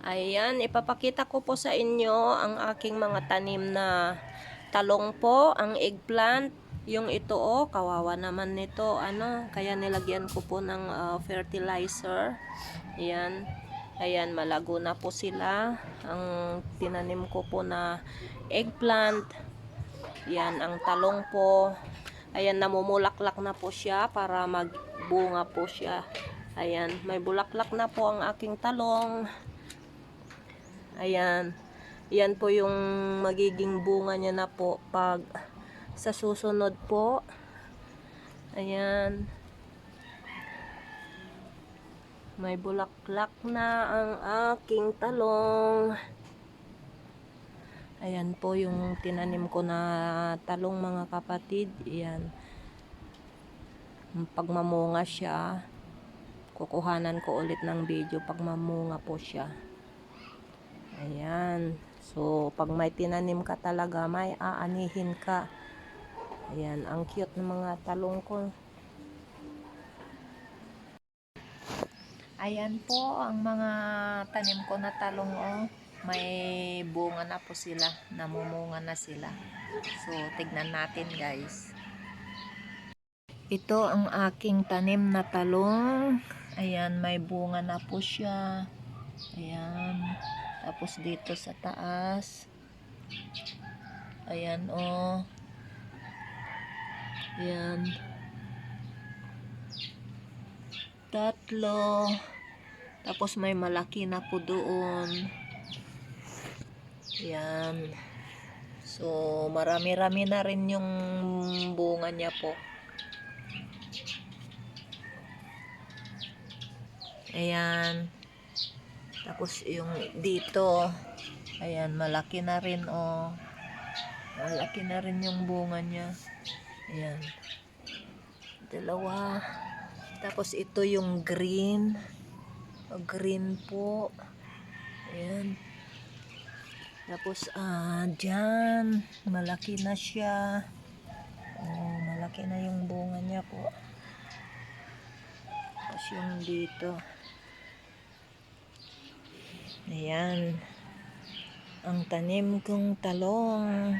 Ayan, ipapakita ko po sa inyo ang aking mga tanim na talong po, ang eggplant. Yung ito oh, kawawa naman nito. Ano, kaya nilagyan ko po ng ah, fertilizer. Ayan. Ayan, malago na po sila. Ang tinanim ko po na eggplant. Yan, ang talong po. Ayan, namumulaklak na po siya para magbunga po siya. Ayan, may bulaklak na po ang aking talong. Ayan. Yan po yung magiging bunga niya na po pag sa susunod po. Ayan. May bulaklak na ang aking talong. Ayan po yung tinanim ko na talong mga kapatid. Ayan. Pag mamunga siya, kukuhanan ko ulit ng video pag mamunga po siya. Ayan. So, pag may tinanim ka talaga, may aanihin ka. Ayan, ang cute ng mga talong ko. Ayan po ang mga tanim ko na talong oh. May bunga na po sila, namumunga na sila. So, tignan natin guys. Ito ang aking tanim na talong. Ayan, may bunga na po siya. Ayan. Tapos dito sa taas. Ayan oh. Ayan. Tatlo. Tapos may malaki na po doon. Ayan. So, marami-rami na rin yung bunga niya po. Ayan. Tapos yung dito, ayan, malaki na rin oh. Malaki na rin yung bunga niya. Ayan. Dalawa. Tapos ito yung green. O, green po. Ayan. Tapos ah, dyan, malaki na siya. Oh, malaki na yung bunga niya po. Tapos yung dito. Ayan. Ang tanim kong talong.